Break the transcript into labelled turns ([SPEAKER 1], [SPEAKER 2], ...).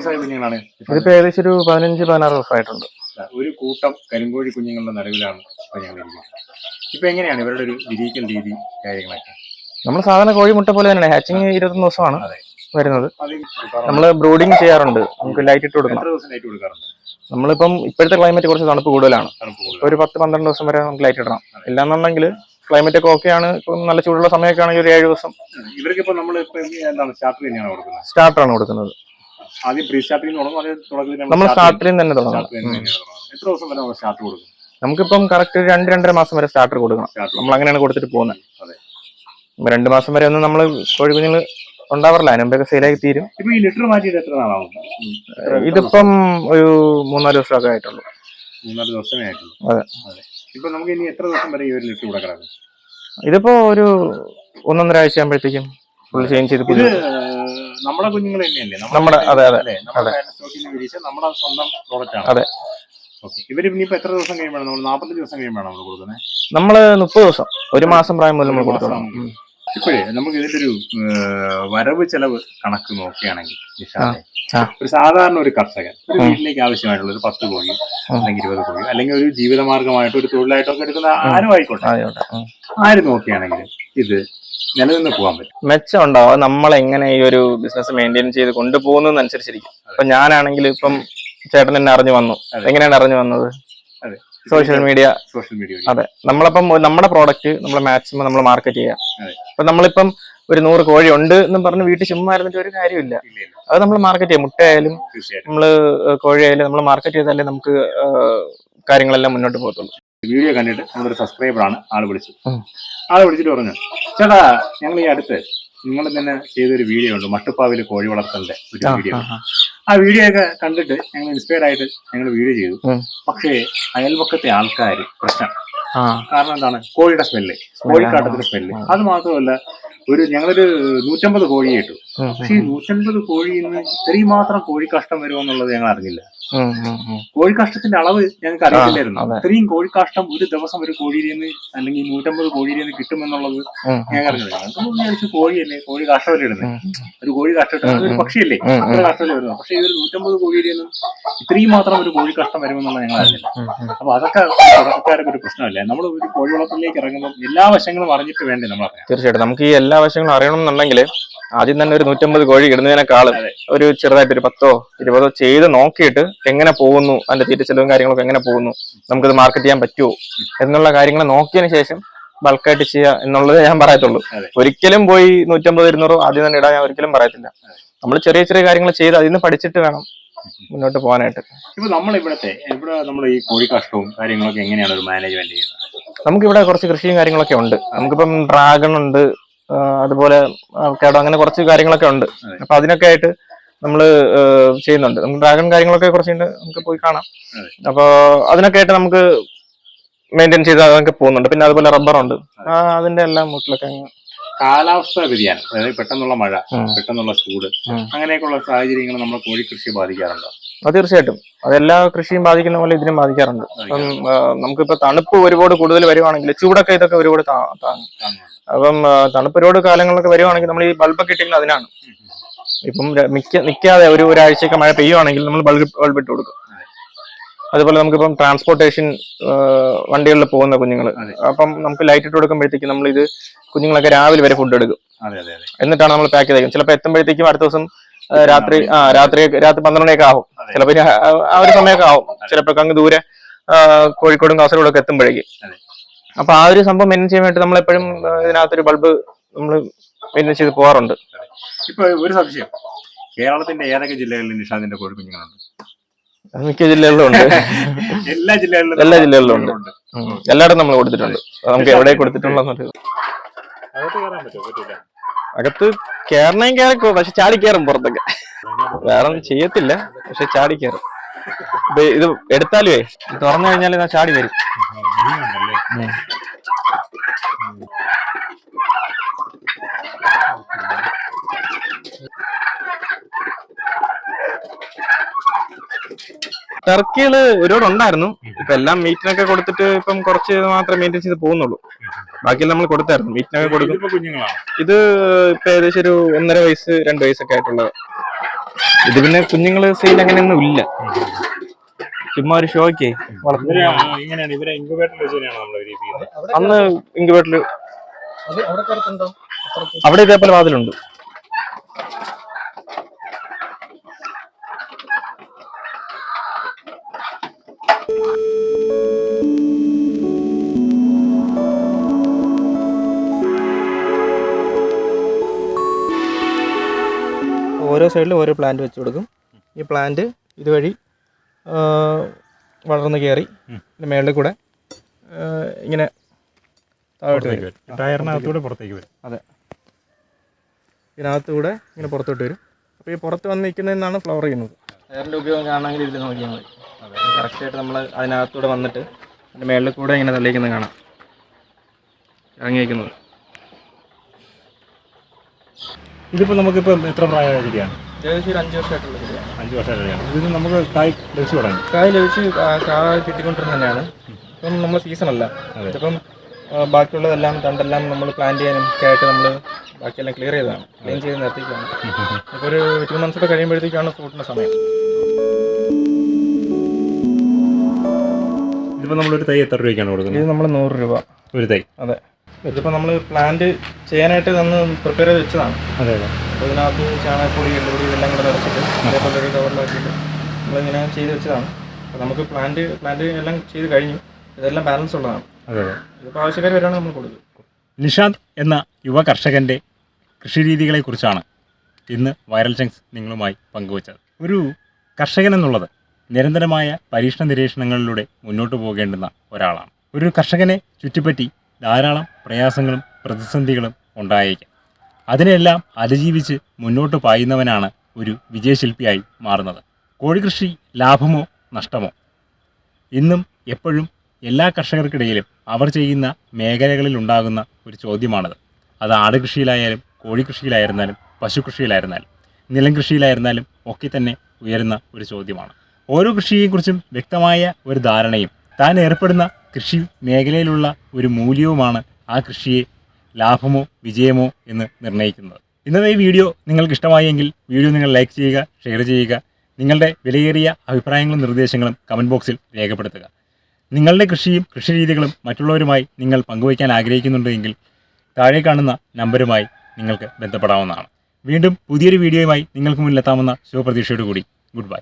[SPEAKER 1] ദിവസമായ കുഞ്ഞുങ്ങളാണ്.
[SPEAKER 2] ഇതിപ്പോ ഏകദേശം ഒരു പതിനഞ്ച് പതിനാറ് ദിവസമായിട്ടുണ്ട്.
[SPEAKER 1] ഒരു കൂട്ടം കരിങ്കോഴി കുഞ്ഞുങ്ങളുടെ നടുവിലാണ് ഇപ്പൊ ഞങ്ങൾ ഇപ്പൊ എങ്ങനെയാണ് ഇവരുടെ ഒരു വിരിയിക്കൽ രീതി കാര്യങ്ങളൊക്കെ?
[SPEAKER 2] നമ്മൾ സാധാരണ കോഴി മുട്ട പോലെ തന്നെയാണ്. ഹാച്ചിങ് ഇരുപത്തൊന്ന് ദിവസമാണ്. വരുന്നത്. നമ്മൾ ബ്രൂഡിങ് ചെയ്യാറുണ്ട്. നമുക്ക് ലൈറ്റ് ഇട്ട് കൊടുക്കണം. നമ്മളിപ്പം ഇപ്പോഴത്തെ ക്ലൈമറ്റ് കുറച്ച് തണുപ്പ് കൂടുതലാണ്. ഒരു പത്ത് പന്ത്രണ്ട് ദിവസം വരെ നമുക്ക് ലൈറ്റ് ഇടണം. ഇല്ലാന്നുണ്ടെങ്കിൽ ക്ലൈമറ്റ് ഒക്കെ ഓക്കെ ആണ്. ഇപ്പം നല്ല ചൂടുള്ള സമയമൊക്കെ ആണെങ്കിൽ ഒരു ഏഴ് ദിവസം
[SPEAKER 1] ഇവർക്ക് സ്റ്റാർട്ടർ ആണ് കൊടുക്കുന്നത്. ആദ്യം പ്രീ സ്റ്റാർട്ടിംഗ് തുടങ്ങും
[SPEAKER 2] നമ്മൾ സ്റ്റാർട്ടറിൽ തന്നെ തുടങ്ങണം.
[SPEAKER 1] എത്ര ദിവസം വരെ നമ്മൾ സ്റ്റാർട്ട് കൊടുക്കും?
[SPEAKER 2] നമുക്കിപ്പം കറക്റ്റ് രണ്ട് രണ്ടര മാസം വരെ സ്റ്റാർട്ടർ കൊടുക്കണം. നമ്മൾ അങ്ങനെയാണ് കൊടുത്തിട്ട് പോകുന്നത്. രണ്ട് മാസം വരെ ഒന്നും നമ്മൾ കോഴിക്കുഞ്ഞുങ്ങൾ ഉണ്ടാവാറില്ല. അതിനുമ്പൊക്കെ സെയിലായി തീരും.
[SPEAKER 1] ഈ ലിറ്റർ മാറ്റിയിട്ട് എത്ര നാളാവും? ഉം.
[SPEAKER 2] ഇതിപ്പം ഒരു മൂന്നാൽ ദിവസമൊക്കെ ആയിട്ടുള്ളൂ.
[SPEAKER 1] മൂന്നാൽ ദിവസമേ ആയിട്ടുള്ളൂ.
[SPEAKER 2] അതെ.
[SPEAKER 1] ഇപ്പൊ നമുക്ക് ഇനി എത്ര ദിവസം വരെ ഈ ഒരു ലിറ്റർ ഇവിടെ കിടക്കും?
[SPEAKER 2] ഇതിപ്പോ ഒരു ഒന്നൊന്നര ആഴ്ച ആകുമ്പോഴത്തേക്കും ഫുൾ ചേഞ്ച് ചെയ്ത്
[SPEAKER 1] നമ്മുടെ കുഞ്ഞുങ്ങൾ തന്നെയല്ലേ?
[SPEAKER 2] നമ്മുടെ അതെ അതെ
[SPEAKER 1] നമ്മുടെ നമ്മുടെ സ്വന്തം പ്രോഡക്റ്റ് ആണ്.
[SPEAKER 2] അതെ.
[SPEAKER 1] ഇവർ ഇനിയിപ്പോ എത്ര ദിവസം കഴിയുമ്പോഴാണ് നമ്മൾ നാൽപ്പത്തഞ്ച് ദിവസം കഴിയുമ്പോഴാണ് നമ്മൾ കൊടുക്കുന്നത്?
[SPEAKER 2] നമ്മൾ മുപ്പത് ദിവസം. ഒരു മാസം പ്രായം മുതൽ നമ്മൾ കൊടുക്കണം
[SPEAKER 1] ഇപ്പോഴേ നമുക്ക് ഇതിന്റെ ഒരു വരവ് ചെലവ് കണക്ക് നോക്കുകയാണെങ്കിൽ ഒരു സാധാരണ ഒരു കർഷകൻ ഒരു വീട്ടിലേക്ക് ആവശ്യമായിട്ടുള്ള ഒരു പത്ത് കോഴി അല്ലെങ്കിൽ ഇരുപത് കോഴി അല്ലെങ്കിൽ ഒരു ജീവിതമാർഗമായിട്ട് ഒരു തൊഴിലായിട്ടൊക്കെ എടുക്കുന്ന ആരും ആയിക്കോട്ടെ. ആര് നോക്കുകയാണെങ്കിൽ ഇത് നിലനിന്ന് പോകാൻ പറ്റും.
[SPEAKER 2] മെച്ചം ഉണ്ടാവും നമ്മൾ എങ്ങനെ ഈ ഒരു ബിസിനസ് മെയിന്റെയിൻ ചെയ്ത് കൊണ്ടുപോകുന്നതനുസരിച്ചിരിക്കും. അപ്പൊ ഞാനാണെങ്കിൽ ഇപ്പം ചേട്ടൻ എന്നെ അറിഞ്ഞു വന്നു. എങ്ങനെയാണ് അറിഞ്ഞു വന്നത്? സോഷ്യൽ മീഡിയ
[SPEAKER 1] സോഷ്യൽ മീഡിയ
[SPEAKER 2] അതെ. നമ്മളിപ്പം നമ്മുടെ പ്രോഡക്റ്റ് നമ്മൾ മാക്സിമം നമ്മൾ മാർക്കറ്റ് ചെയ്യാം അപ്പൊ നമ്മളിപ്പം ഒരു നൂറ് കോഴി ഉണ്ട് എന്ന് പറഞ്ഞ് വീട്ടിൽ ചുമ്മാ ഇരുന്നിട്ട് ഒരു കാര്യമില്ല അത് നമ്മൾ മാർക്കറ്റ് ചെയ്യാം മുട്ടയായാലും
[SPEAKER 1] നമ്മൾ
[SPEAKER 2] നമ്മൾ കോഴിയായാലും നമ്മൾ മാർക്കറ്റ് ചെയ്താലേ നമുക്ക് കാര്യങ്ങളെല്ലാം മുന്നോട്ട് പോകത്തുള്ളൂ.
[SPEAKER 1] വീഡിയോ കണ്ടിട്ട് നമ്മളൊരു സബ്സ്ക്രൈബർ ആണ്. ആൾ വിളിച്ചു.
[SPEAKER 2] ആൾ
[SPEAKER 1] ആൾ വിളിച്ചിട്ട് പറഞ്ഞു ചേട്ടാ ഞങ്ങൾ ഈ അടുത്ത് നിങ്ങൾ തന്നെ ചെയ്തൊരു വീഡിയോ ഉണ്ട്. മട്ടുപ്പാവിൽ കോഴി വളർത്തലിന്റെ ഒരു വീഡിയോ
[SPEAKER 2] ആ,
[SPEAKER 1] വീഡിയോ ഒക്കെ കണ്ടിട്ട് ഞങ്ങൾ ഇൻസ്പയർ ആയിട്ട് ഞങ്ങൾ വീഡിയോ ചെയ്തു. പക്ഷേ അയൽപക്കത്തെ ആൾക്കാർ പ്രശ്നം. കാരണം എന്താണ്? കോഴിയുടെ സ്മെല്ല്. കോഴിക്കാട്ടത്തിന്റെ സ്മെല്ല്. അത് മാത്രമല്ല ഒരു ഞങ്ങളൊരു നൂറ്റമ്പത് കോഴിയെ ഇട്ടു പക്ഷേ ഈ നൂറ്റമ്പത് കോഴിയിൽ നിന്ന് ഇത്രയും മാത്രം കോഴി കഷ്ടം വരുമെന്നുള്ളത് ഞങ്ങൾ അറിഞ്ഞില്ല.
[SPEAKER 2] ഉം, ഉം, ഉം.
[SPEAKER 1] കോഴി കാഷ്ടത്തിന്റെ അളവ് ഞങ്ങൾക്ക് അറിയില്ലായിരുന്നു. ഇത്രയും കോഴി കാഷ്ടം ഒരു ദിവസം ഒരു കോഴിയിൽ നിന്ന് അല്ലെങ്കിൽ നൂറ്റമ്പത് കോഴിയിൽ നിന്ന് കിട്ടുമെന്നുള്ളത് ഞങ്ങൾക്ക് അറിഞ്ഞില്ല ഞങ്ങൾക്ക് വിചാരിച്ചു കോഴിയല്ലേ കോഴി കാഷ്ടമല്ലേ ഇടുന്നത് ഒരു കോഴി കാഷ്ടം ഒരു. പക്ഷിയല്ലേ അത്ര. കാഷ്ടമല്ലേ വരുന്നത് പക്ഷെ ഈ ഒരു നൂറ്റമ്പത് കോഴിയിൽ നിന്നും ഇത്രയും മാത്രം ഒരു കോഴി കാഷ്ടം വരുമെന്നുള്ള ഞങ്ങൾ അറിഞ്ഞില്ല. അപ്പൊ അതൊക്കെ തുടക്കക്കാരൊക്കെ ഒരു പ്രശ്നമല്ലേ നമ്മൾ ഒരു കോഴി വളർത്തലിലേക്ക് ഇറങ്ങുമ്പോൾ എല്ലാ വശങ്ങളും അറിഞ്ഞിട്ട് വേണ്ടേ നമ്മൾ അറിയാം
[SPEAKER 2] തീർച്ചയായിട്ടും നമുക്ക് ഈ എല്ലാ വശങ്ങളും അറിയണമെന്നുണ്ടെങ്കിൽ ആദ്യം തന്നെ ഒരു നൂറ്റമ്പത് കോഴി ഇടുന്നതിനേക്കാളും. ഒരു ചെറുതായിട്ട് ഒരു പത്തോ ഇരുപതോ ചെയ്ത് നോക്കിയിട്ട് എങ്ങനെ പോകുന്നു അതിന്റെ തീറ്റ ചെലവും കാര്യങ്ങളൊക്കെ എങ്ങനെ പോകുന്നു നമുക്കത് മാർക്കറ്റ് ചെയ്യാൻ പറ്റുമോ എന്നുള്ള കാര്യങ്ങൾ നോക്കിയതിന് ശേഷം ബൾക്കായിട്ട് ചെയ്യുക എന്നുള്ളത് ഞാൻ പറയത്തുള്ളൂ. ഒരിക്കലും പോയി നൂറ്റമ്പത് ഇരുന്നൂറോ ആദ്യം തന്നെ ഇടാൻ ഞാൻ ഒരിക്കലും പറയത്തില്ല. നമ്മൾ ചെറിയ ചെറിയ കാര്യങ്ങൾ ചെയ്ത് അതിൽ നിന്ന് പഠിച്ചിട്ട് വേണം മുന്നോട്ട് പോകാനായിട്ട്.
[SPEAKER 1] ഇപ്പൊ നമ്മൾ ഇവിടത്തെ ഇവിടെ നമ്മൾ ഈ കോഴി കഷ്ടവും കാര്യങ്ങളൊക്കെ എങ്ങനെയാണ് ഒരു മാനേജ്മെന്റ് ചെയ്യുന്നത്?
[SPEAKER 2] നമുക്കിവിടെ കുറച്ച് കൃഷിയും കാര്യങ്ങളൊക്കെ ഉണ്ട്. നമുക്കിപ്പം ഡ്രാഗൺ ഉണ്ട് അതുപോലെ കേടോ അങ്ങനെ കുറച്ച് കാര്യങ്ങളൊക്കെ ഉണ്ട്. അപ്പൊ അതിനൊക്കെ ആയിട്ട് നമ്മൾ ചെയ്യുന്നുണ്ട്. നമുക്ക് ഡ്രാഗൺ കാര്യങ്ങളൊക്കെ കുറച്ചുണ്ട് നമുക്ക് പോയി കാണാം.
[SPEAKER 1] അപ്പോൾ
[SPEAKER 2] അപ്പൊ അതിനൊക്കെ ആയിട്ട് നമുക്ക് മെയിന്റെയിൻ ചെയ്ത് അതൊക്കെ പോകുന്നുണ്ട്. പിന്നെ അതുപോലെ റബ്ബറുണ്ട് ഉണ്ട്. അതിന്റെ എല്ലാം വീട്ടിലൊക്കെ
[SPEAKER 1] കാലാവസ്ഥ വ്യതിയാനം. അതായത് പെട്ടെന്നുള്ള മഴ. പെട്ടെന്നുള്ള ചൂട്. അങ്ങനെയൊക്കെയുള്ള സാഹചര്യങ്ങൾ നമ്മുടെ കോഴി കൃഷി ബാധിക്കാറുണ്ടോ?
[SPEAKER 2] അത് തീർച്ചയായിട്ടും. അതെല്ലാ കൃഷിയും ബാധിക്കുന്ന പോലെ ഇതിനും ബാധിക്കാറുണ്ട്. അപ്പം നമുക്കിപ്പോ തണുപ്പ് ഒരുപാട് കൂടുതൽ വരുവാണെങ്കിൽ ചൂടൊക്കെ ഇതൊക്കെ ഒരുപാട് താങ്ങും. അപ്പം തണുപ്പ് ഒരുപാട് കാലങ്ങളൊക്കെ വരുവാണെങ്കിൽ നമ്മൾ ഈ ബൾബൊക്കെ ഇട്ടെങ്കിൽ അതിനാണ്. ഇപ്പം മിക്ക നിൽക്കാതെ ഒരു ഒരാഴ്ചയൊക്കെ മഴ പെയ്യുവാണെങ്കിൽ നമ്മൾ ബൾബ് ബൾബ് ഇട്ട് കൊടുക്കും. അതുപോലെ നമുക്കിപ്പം ട്രാൻസ്പോർട്ടേഷൻ വണ്ടികളിൽ പോകുന്ന കുഞ്ഞുങ്ങൾ അപ്പം നമുക്ക് ലൈറ്റ് ഇട്ട് കൊടുക്കുമ്പോഴത്തേക്ക് നമ്മൾ ഇത് കുഞ്ഞുങ്ങളൊക്കെ രാവിലെ വരെ ഫുഡ് എടുക്കും. എന്നിട്ടാണ് നമ്മൾ പാക്ക് ചെയ്തേക്കും ചിലപ്പോൾ എത്തുമ്പോഴത്തേക്കും അടുത്ത ദിവസം രാത്രി ആ രാത്രി രാത്രി പന്ത്രണ്ടൊക്കെ ആവും. ചിലപ്പോൾ ആ ഒരു സമയമൊക്കെ ആവും. ചിലപ്പോൾ അങ്ങ് ദൂരെ കോഴിക്കോടും കാസർഗോഡും ഒക്കെ എത്തുമ്പോഴേക്ക് അപ്പൊ ആ ഒരു സംഭവം മെയിൻ ചെയ്യാൻ വേണ്ടി നമ്മളെപ്പോഴും ഇതിനകത്തൊരു ബൾബ് നമ്മൾ മെയിൻ ചെയ്ത് പോകാറുണ്ട്
[SPEAKER 1] ഇപ്പൊ ഒരു സംശയം. കേരളത്തിന്റെ ഏതൊക്കെ ജില്ലകളിൽ നിഷാദിന്റെ കോഴി കുഞ്ഞുങ്ങളുണ്ട്?
[SPEAKER 2] അത് മിക്ക ജില്ലകളിലും ഉണ്ട്.
[SPEAKER 1] എല്ലാ ജില്ലകളിലും
[SPEAKER 2] എല്ലാ ജില്ലകളിലും ഉണ്ട്.
[SPEAKER 1] ഉണ്ട്
[SPEAKER 2] എല്ലായിടും നമ്മൾ കൊടുത്തിട്ടുണ്ട്. നമുക്ക് എവിടെ കൊടുത്തിട്ടുള്ള
[SPEAKER 1] അകത്ത്
[SPEAKER 2] കേരളം കയറണേം കയറിക്കോ പക്ഷെ ചാടി കയറും പുറത്തൊക്കെ. വേറെ ഒന്നും ചെയ്യത്തില്ല പക്ഷെ ചാടി കയറും ഇത് എടുത്താലുവേ തുറന്നു കഴിഞ്ഞാൽ ഞാൻ ചാടി വരും. ടർക്കികൾ ഒരുപാട് ഉണ്ടായിരുന്നു. ഇപ്പൊ എല്ലാം മീറ്റിനൊക്കെ കൊടുത്തിട്ട് ഇപ്പം കുറച്ച് മാത്രമേ മെയിന്റെയിൻ ചെയ്ത് പോകുന്നുള്ളൂ. ബാക്കിയെല്ലാം നമ്മൾ കൊടുത്തായിരുന്നു. മീറ്റിനൊക്കെ കൊടുക്കും.
[SPEAKER 1] കുഞ്ഞുങ്ങളാണ്?
[SPEAKER 2] ഇത് ഇപ്പൊ ഏകദേശം ഒരു ഒന്നര വയസ്സ് രണ്ട് വയസ്സൊക്കെ ആയിട്ടുള്ള ഇത് പിന്നെ കുഞ്ഞുങ്ങൾ സെയിൽ അങ്ങനെയൊന്നും ഇല്ല. ചുമ്മാ ഒരു ഷോയ്ക്ക് അന്ന് ഇൻക്യുബേറ്ററിൽ
[SPEAKER 3] അവിടെ
[SPEAKER 2] ഇതേപോലെ വാതിലുണ്ട്. ഓരോ സൈഡിലും ഓരോ പ്ലാന്റ് വെച്ച് കൊടുക്കും. ഈ പ്ലാന്റ് ഇതുവഴി വളർന്ന് കയറി മേളിൽ കൂടെ ഇങ്ങനെ താഴോട്ട് വരും.
[SPEAKER 1] ടയറിനകത്തൂടെ പുറത്തേക്ക് വരും.
[SPEAKER 2] അതെ. ഇതിനകത്തൂടെ ഇങ്ങനെ പുറത്തോട്ട് വരും. അപ്പോൾ ഈ പുറത്ത് വന്ന് നിൽക്കുന്നതിനാണ് ഫ്ലവർ ചെയ്യുന്നത്. എയറിന്റെ ഉപയോഗം കാണണമെങ്കിൽ ഇതിൽ നോക്കിയാൽ മതി കറക്റ്റായിട്ട് നമ്മൾ അതിനകത്തൂടെ വന്നിട്ട് അതിന്റെ മേളിൽ കൂടെ ഇങ്ങനെ തള്ളിക്കുന്നത് കാണാം. ഇറങ്ങി
[SPEAKER 1] ഇതിപ്പോൾ ഇപ്പൊ എത്ര പ്രായമായ ചെടിയാണ്?
[SPEAKER 2] ഏകദേശം ഒരു അഞ്ച് വർഷമായിട്ടുള്ള ശരിയാണ്
[SPEAKER 1] അഞ്ച് വർഷം ചെടിയാണ്. ഇതിന് നമുക്ക് കായ് ലഭിച്ചു തുടങ്ങി.
[SPEAKER 2] കായ് ലഭിച്ച് കാ- കായ് തന്നെയാണ് ഇപ്പം നമ്മൾ സീസണല്ല
[SPEAKER 1] അല്ല.
[SPEAKER 2] ഇപ്പം ആ, ബാക്കിയുള്ളതെല്ലാം തണ്ടെല്ലാം നമ്മൾ പ്ലാൻ ചെയ്യാനും ഒക്കെ ആയിട്ട് നമ്മൾ ബാക്കിയെല്ലാം ക്ലിയർ ചെയ്തതാണ്. ക്ലീൻ ചെയ്ത് നിർത്തിക്കാണ് ഇപ്പോൾ ഒരു ടു മന്ത്സ് ഒക്കെ കഴിയുമ്പോഴത്തേക്കാണ് ഫ്രൂട്ടിന്റെ സമയം.
[SPEAKER 1] ഇതിപ്പോൾ നമ്മളൊരു തൈ എത്ര രൂപയ്ക്കാണ് കൊടുക്കുന്നത്?
[SPEAKER 2] ഇത് നമ്മൾ നൂറ് രൂപ.
[SPEAKER 1] ഒരു തൈ?
[SPEAKER 2] അതെ. ഇതിപ്പോൾ നമ്മൾ പ്ലാന്റ് ചെയ്യാനായിട്ട് തന്ന് പ്രിപ്പയർ ചെയ്ത് വെച്ചതാണ്.
[SPEAKER 1] അതെ അതെ.
[SPEAKER 2] അപ്പോൾ ഇതിനകത്ത് ചാണകപ്പൊടി എല്ലുപൊടി ഇതെല്ലാം കൂടെ നിറച്ചിട്ട് അതേപോലെ ഒരു കവറിലാക്കിയിട്ട് നമ്മളിങ്ങനെ ചെയ്ത് വെച്ചതാണ്. അപ്പോൾ നമുക്ക് പ്ലാന്റ് പ്ലാന്റ് എല്ലാം ചെയ്ത് കഴിഞ്ഞു. ഇതെല്ലാം ബാലൻസ് ഉള്ളതാണ്.
[SPEAKER 1] അതെ അതെ.
[SPEAKER 2] ഇതിപ്പോൾ ആവശ്യക്കാർ വരാണ് നമ്മൾ കൊടുക്കുക
[SPEAKER 1] നിഷാന്ത് എന്ന യുവ കർഷകന്റെ കൃഷിരീതികളെക്കുറിച്ചാണ് ഇന്ന് വൈറൽ ചങ്സ് നിങ്ങളുമായി പങ്കുവച്ചത്. ഒരു കർഷകൻ എന്നുള്ളത് നിരന്തരമായ പരീക്ഷണ നിരീക്ഷണങ്ങളിലൂടെ മുന്നോട്ട് പോകേണ്ടുന്ന ഒരാളാണ്. ഒരു കർഷകനെ ചുറ്റിപ്പറ്റി ധാരാളം പ്രയാസങ്ങളും പ്രതിസന്ധികളും ഉണ്ടായേക്കാം. അതിനെല്ലാം അതിജീവിച്ച് മുന്നോട്ട് പായുന്നവനാണ് ഒരു വിജയശില്പിയായി മാറുന്നത്. കോഴിക്കൃഷി ലാഭമോ നഷ്ടമോ? ഇന്നും എപ്പോഴും എല്ലാ കർഷകർക്കിടയിലും അവർ ചെയ്യുന്ന മേഖലകളിൽ ഉണ്ടാകുന്ന ഒരു ചോദ്യമാണത്. അത് ആട് കൃഷിയിലായാലും കോഴിക്കൃഷിയിലായിരുന്നാലും പശു കൃഷിയിലായിരുന്നാലും നിലം കൃഷിയിലായിരുന്നാലും ഒക്കെ തന്നെ ഉയരുന്ന ഒരു ചോദ്യമാണ്. ഓരോ കൃഷിയെക്കുറിച്ചും വ്യക്തമായ ഒരു ധാരണയും താൻ ഏർപ്പെടുന്ന കൃഷി മേഖലയിലുള്ള ഒരു മൂല്യവുമാണ് ആ കൃഷിയെ ലാഭമോ വിജയമോ എന്ന് നിർണയിക്കുന്നത്. ഇന്നത്തെ ഈ വീഡിയോ നിങ്ങൾക്ക് ഇഷ്ടമായെങ്കിൽ വീഡിയോ നിങ്ങൾ ലൈക്ക് ചെയ്യുക ഷെയർ ചെയ്യുക നിങ്ങളുടെ വിലയേറിയ അഭിപ്രായങ്ങളും നിർദ്ദേശങ്ങളും കമന്റ് ബോക്സിൽ രേഖപ്പെടുത്തുക. നിങ്ങളുടെ കൃഷിയും കൃഷിരീതികളും മറ്റുള്ളവരുമായി നിങ്ങൾ പങ്കുവയ്ക്കാൻ ആഗ്രഹിക്കുന്നുണ്ടെങ്കിൽ താഴെ കാണുന്ന നമ്പരുമായി നിങ്ങൾക്ക് ബന്ധപ്പെടാവുന്നതാണ്. വീണ്ടും പുതിയൊരു വീഡിയോയുമായി നിങ്ങൾക്ക് മുന്നിലെത്താമെന്ന ശുഭപ്രതീക്ഷയോടുകൂടി. Good bye